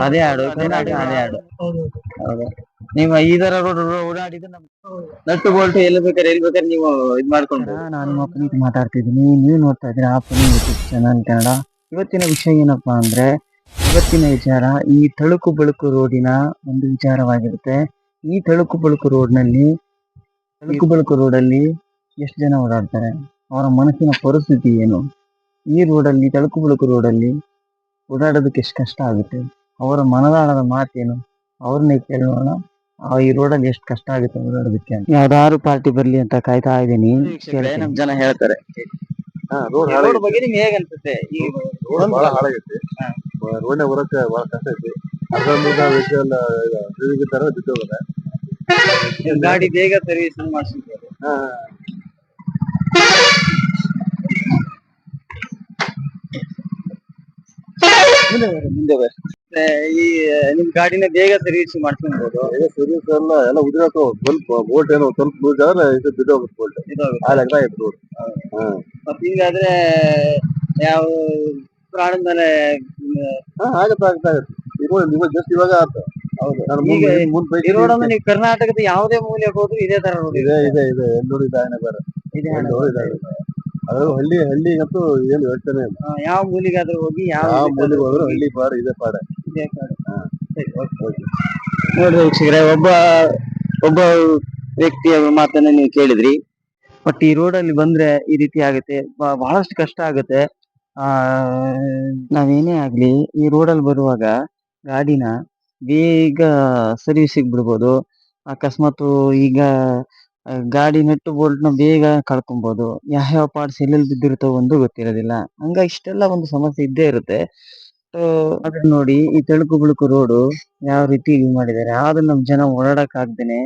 ಅದೇ ಕರ್ನಾಟಕ ಅದೇ ಹೌದಾ. ನೀವು ಈ ತರ ರೋಡ್ ಓಡಾಡಿದ್ರೆ ನಟ್ಟು ಬೋಲ್ಟ್ ಎಲ್ಲಿ ಬೇಕಾದ್ರೆ ಎಲ್ಲಿ ಬೇಕಾದ್ರೆ ನೀವು ಇದ್ ಮಾಡ್ಕೊಂಡು ನಾನು ಅಪ್ಪನಿಗೆ ಮಾತಾಡ್ತಿದ್ದೀನಿ. ನೀವು ನೋಡ್ತಾ ಇದ್ದೀರಾ ಪುನೀತ್ ಯೂಟ್ಯೂಬ್ ಚಾನಲ್ ಕನ್ನಡ. ಇವತ್ತಿನ ವಿಷಯ ಏನಪ್ಪಾ ಅಂದ್ರೆ, ಇವತ್ತಿನ ವಿಚಾರ ಈ ತಳುಕು ಬಳುಕು ರೋಡಿನ ಒಂದು ವಿಚಾರವಾಗಿರುತ್ತೆ. ಈ ತಳುಕು ಬಳುಕು ರೋಡ್ನಲ್ಲಿ, ತಳುಕು ಬಳುಕು ರೋಡಲ್ಲಿ ಎಷ್ಟು ಜನ ಓಡಾಡ್ತಾರೆ? ಅವರ ಮನಸ್ಸಿನ ಪರಿಸ್ಥಿತಿ ಏನು? ಈ ರೋಡಲ್ಲಿ ತಳುಕು ಬಳುಕು ರೋಡಲ್ಲಿ ಓಡಾಡೋದಕ್ಕೆ ಎಷ್ಟು ಕಷ್ಟ ಆಗುತ್ತೆ? ಅವರ ಮನದಾಳದ ಮಾತೇನು? ಅವ್ರನ್ನೇ ಕೇಳೋಣ. ಆ ಈ ರೋಡಲ್ಲಿ ಎಷ್ಟು ಕಷ್ಟ ಆಗುತ್ತೆ ಓಡಾಡೋದಕ್ಕೆ ಅಂತ. ಯಾವ್ದಾದ್ರು ಪಾರ್ಟಿ ಬರ್ಲಿ ಅಂತ ಕಾಯ್ತಾ ಇದ್ದೀನಿ. ನಮ್ ಜನ ಹೇಳ್ತಾರೆ. ರೋಡ್ ರೋಡ್ ಬಗ್ಗೆ ನಿಮ್ಗೆ ಹೇಗೆ ಅನ್ಸುತ್ತೆ? ಈ ರೋಡ್ ಬಹಳ ಹಾಳಾಗೈತಿ. ರೋಡ್ನಾಗ ಬರೋಕೆ ಬಹಳ ಕಷ್ಟ ಐತಿ. ಅರ್ಧ ಮುರ್ಧ ವೆಹಿಕಲ್ ಬಿದ್ದೋಗದ ಗಾಡಿ ಬೇಗ ಸರ್ವಿಸ್ ಮಾಡಿಸ್ಬೋದು ಮುಂದೆ ಬರ್ರಿ, ಮುಂದೆ ಬರ್ರಿ. ಮತ್ತೆ ಈ ನಿಮ್ ಗಾಡಿನ ಬೇಗ ಸರ್ವಿಸ್ ಮಾಡ್ಸ್ಕೊಬಹುದು ಸರ್ವಿಸ್ ಎಲ್ಲ ಸ್ವಲ್ಪ ಬೋಲ್ಟ್ ಏನೋ ಸ್ವಲ್ಪ ಲೂಸ್ ಆದ್ರೆ ಇದು ಬಿದ್ದೋಗುತ್ತೆ ಬೋಲ್ಟ್ ಅಲ್ಲಿ ಅಗ್ದ ಇತ್ತು ರೋಡ್ ಮತ್ತೆ ಹಿಂಗಾದ್ರೆ ಯಾವ ಪ್ರಾಣದ ಮೇಲೆ ಹಾ ಆಗತ್ತೆ ಆಗತ್ತೆ ಆಗತ್ತೆ. ಇವಾಗ ಇವಾಗ ಜಸ್ಟ್ ಇವಾಗ ಆತ. ಹೌದು. ನಾನು ಈಗ ಮುಂದ್ ಈ ರೋಡ್ ಅಂದ್ರೆ ನೀವು ಕರ್ನಾಟಕದ ಯಾವುದೇ ಮೂಲೆಗೆ ಹೋದ್ರು ಇದೇ ತರ ರೋಡ್ ಇದೆ ಇದೆ ಇದೆ. ಇದೆ ಎಲ್ಲಿ ನೋಡಿದ ಆನೆ ಬೇರೆ ಇದೆ. ಎಲ್ಲಿ ನೋಡಿದ ಅದು ಹಳ್ಳಿ ಹಳ್ಳಿಗಂತೂ ಏನು ಯೋಚನೆ ಇಲ್ಲ. ಆ, ಯಾವ ಮೂಲಿಗಾದ್ರೂ ಹೋಗಿ ಯಾವ ಯಾವ ಇದಕ್ಕಾದ್ರೂ ಮೂಲೆಗೆ ಹೋದ್ರು ಹಳ್ಳಿ ಪಾಡ ಇದೆ ಪಾಡ. ಇದೇ ಕಾಡು. ಸರಿ, ಓಕೆ, ಓಕೆ. ನೋಡ್ರಿ ವೀಕ್ಷಕರೇ ಒಬ್ಬ ಒಬ್ಬ ವ್ಯಕ್ತಿಯ ಮಾತನ್ನ ನೀವು ಕೇಳಿದ್ರಿ. ಬಟ್ ಈ ರೋಡ್ ಅಲ್ಲಿ ಬಂದ್ರೆ ಈ ರೀತಿ ಆಗುತ್ತೆ ಬ- ಬಹಳಷ್ಟು ಕಷ್ಟ ಆಗುತ್ತೆ. ಆ ನಾವೇನೇ ಆಗ್ಲಿ ಈ ರೋಡ್ ಅಲ್ಲಿ ಬರುವಾಗ ಗಾಡಿನ ಬೇಗ ಸರ್ವಿಸಿಗೆ ಬಿಡ್ಬೋದು. ಅಕಸ್ಮಾತ್ ಈಗ ಗಾಡಿ ನಟ್ಟು ಬೋಲ್ಟ್ನ ಬೇಗ ಕಳ್ಕೊಬಹುದು ಯಾವ ಪಾರ್ಟ್ಸ್ ಎಲ್ಲೆಲ್ಲಿ ಬಿದ್ದಿರುತ್ತೋ ಒಂದು ಗೊತ್ತಿರೋದಿಲ್ಲ. ಹಂಗ ಇಷ್ಟೆಲ್ಲ ಒಂದು ಸಮಸ್ಯೆ ಇದ್ದೇ ಇರುತ್ತೆ. ಅದ್ರ ನೋಡಿ ಈ ತಳುಕು ಬಿಳುಕು ರೋಡು ಯಾವ ರೀತಿ ಇದು ಮಾಡಿದ್ದಾರೆ. ಆದ್ರೂ ನಮ್ ಜನ ಓಡಾಡಕ್ ಆಗ್ದೇನೆ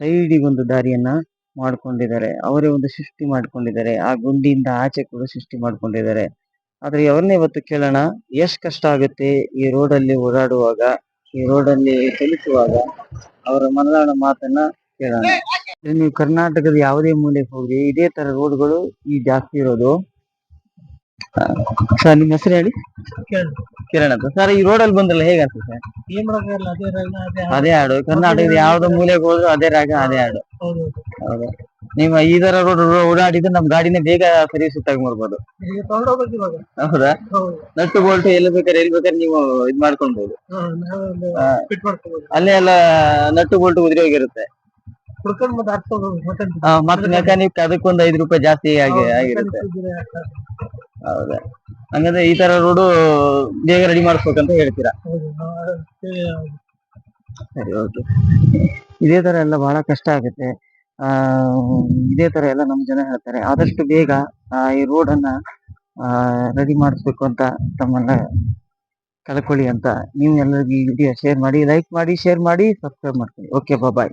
ಸೈಡ್ ಒಂದು ದಾರಿಯನ್ನ ಮಾಡ್ಕೊಂಡಿದ್ದಾರೆ. ಅವರೇ ಒಂದು ಸೃಷ್ಟಿ ಮಾಡ್ಕೊಂಡಿದ್ದಾರೆ. ಆ ಗುಂಡಿಯಿಂದ ಆಚೆ ಕೂಡ ಸೃಷ್ಟಿ ಮಾಡ್ಕೊಂಡಿದ್ದಾರೆ. ಆದ್ರೆ ಅವ್ರನ್ನೇ ಇವತ್ತು ಕೇಳೋಣ, ಎಷ್ಟ್ ಕಷ್ಟ ಆಗುತ್ತೆ ಈ ರೋಡಲ್ಲಿ ಓಡಾಡುವಾಗ, ಈ ರೋಡಲ್ಲಿ ಚಲಿಸುವಾಗ ಅವರ ಮನದಾಳ ಮಾತನ್ನ ಕೇಳೋಣ. ನೀವು ಕರ್ನಾಟಕದ ಯಾವುದೇ ಮೂಲೆಗೆ ಹೋಗಿ ಇದೇ ತರ ರೋಡ್ಗಳು ಈ ಜಾಸ್ತಿ ಇರೋದು. ಸರ್ ನಿಮ್ಮ ಹೆಸರು ಹೇಳಿ? ಕಿರಣ್. ಅಂತ. ಸರ್ ಈ ರೋಡ್ ಅಲ್ಲಿ ಬಂದ್ರಲ್ಲ ಹೇಗೆ ಅನ್ಸುತ್ತೆ? ಅದೇ ಹಾಡು. ಕರ್ನಾಟಕದ ಯಾವ್ದೋ ಮೂಲೆಗೆ ಹೋದ್ರು ಅದೇ ರಾಗ ಅದೇ ಹಾಡು. ಹೌದು. ನೀವು ಈ ತರ ರೋಡ್ ಓಡಾಡಿದ್ರೆ ನಮ್ ಗಾಡಿನೇ ಬೇಗ ಸರ್ವಿಸ್ ಮಾಡ್ಬೋದು. ಹೌದಾ? ನಟ್ಟು ಬೋಲ್ಟ್ ಎಲ್ಲಿ ಬೇಕಾದ್ರೆ ಎಲ್ಲಿ ಬೇಕಾದ್ರೆ ನೀವು ಇದ್ ಮಾಡ್ಕೊಳ್ಬಹುದು ಅಲ್ಲೇ ಎಲ್ಲ ನಟ್ಟು ಬೋಲ್ಟ್ ಉದ್ರಿ ಹೋಗಿರುತ್ತೆ. ಮತ್ತೆ ಮೆಕ್ಯಾನಿಕ್ ಅದಕ್ಕೊಂದು ಐದು ರೂಪಾಯಿ ಜಾಸ್ತಿ ಆಗಿ ಆಗಿರುತ್ತೆ. ಹೌದಾ. ಹಂಗಂದ್ರೆ ಈ ತರ ರೋಡು ಬೇಗ ರೆಡಿ ಮಾಡಿಸ್ಬೇಕಂತ ಹೇಳ್ತೀರಾ? ಸರಿ ಓಕೆ ಇದೇ ತರ ಎಲ್ಲ ಬಹಳ ಕಷ್ಟ ಆಗುತ್ತೆ. ಆ ಇದೇ ತರ ಎಲ್ಲ ನಮ್ ಜನ ಹೇಳ್ತಾರೆ. ಆದಷ್ಟು ಬೇಗ ಈ ರೋಡ್ ಅನ್ನ ರೆಡಿ ಮಾಡಿಸ್ಬೇಕು ಅಂತ ತಮ್ಮನ್ನ ಕಳ್ಕೊಳ್ಳಿ ಅಂತ ನೀವು ಎಲ್ಲರಿಗೂ ಈ ವಿಡಿಯೋ ಶೇರ್ ಮಾಡಿ ಲೈಕ್ ಮಾಡಿ ಶೇರ್ ಮಾಡಿ ಸಬ್ಸ್ಕ್ರೈಬ್ ಮಾಡ್ಕೊಳ್ಳಿ. Okay bye